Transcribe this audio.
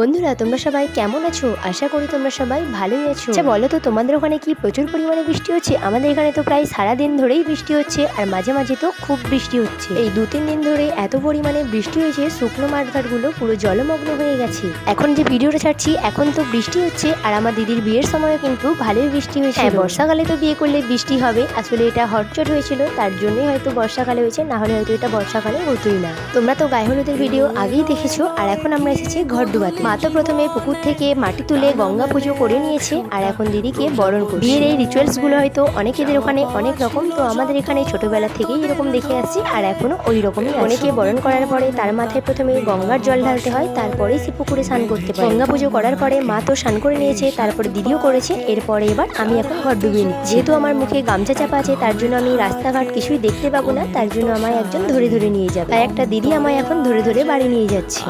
বন্ধুরা, তোমরা সবাই কেমন আছো? আশা করি তোমরা সবাই ভালোই আছো। আচ্ছা বলো তো, তোমাদের ওখানে কি প্রচুর পরিমাণে বৃষ্টি হচ্ছে? আমাদের এখানে তো প্রায় সারা দিন ধরেই বৃষ্টি হচ্ছে, আর মাঝে মাঝে তো খুব বৃষ্টি হচ্ছে। এই দু তিন দিন ধরে এত পরিমাণে বৃষ্টি হয়েছে, শুকনো মাঠঘাটগুলো পুরো জলমগ্ন হয়ে গেছে। এখন যে ভিডিওটা ছাড়ছি, এখন তো বৃষ্টি হচ্ছে, আর আমার দিদির বিয়ের সময় কিন্তু ভালোই বৃষ্টি হয়েছে হ্যাঁ বর্ষাকালে তো বিয়ে করলে বৃষ্টি হবে, আসলে এটা হটচট হয়েছিল, তার জন্যই হয়তো বর্ষাকালে হয়েছে, না হলে হয়তো এটা বর্ষাকালে হতোই না। তোমরা তো গায়ে হলুদের ভিডিও আগেই দেখেছ, আর এখন আমরা এসেছি ঘর ডুবাতে মা তো প্রথমে পুকুর থেকে মাটি তুলে গঙ্গা পুজো করে নিয়েছে, আর এখন দিদিকে বরণ করছে। বিয়ের এই রিচুয়ালসগুলো হয়তো অনেকেদের ওখানে অনেক রকম, তো আমাদের এখানে ছোটবেলা থেকেই এরকম দেখে আসছি, আর এখনও ওই রকমই অনেকে বরণ করার পরে তার মাথায় প্রথমে গঙ্গার জল ঢালতে হয়, তারপরেই সে পুকুরে স্নান করতে পারে। গঙ্গা পুজো করার পরে মা তো স্নান করে নিয়েছে, তারপরে দিদিও করেছে, এরপরে এবার আমি এখন ঘর ডুবিয়ে নিচ্ছি। যেহেতু আমার মুখে গামছা চাপা আছে, তার জন্য আমি রাস্তাঘাট কিছুই দেখতে পাবো না, তার জন্য আমায় একজন ধরে ধরে নিয়ে যাবে। আর একটা দিদি আমায় এখন ধরে ধরে বাড়ি নিয়ে যাচ্ছে।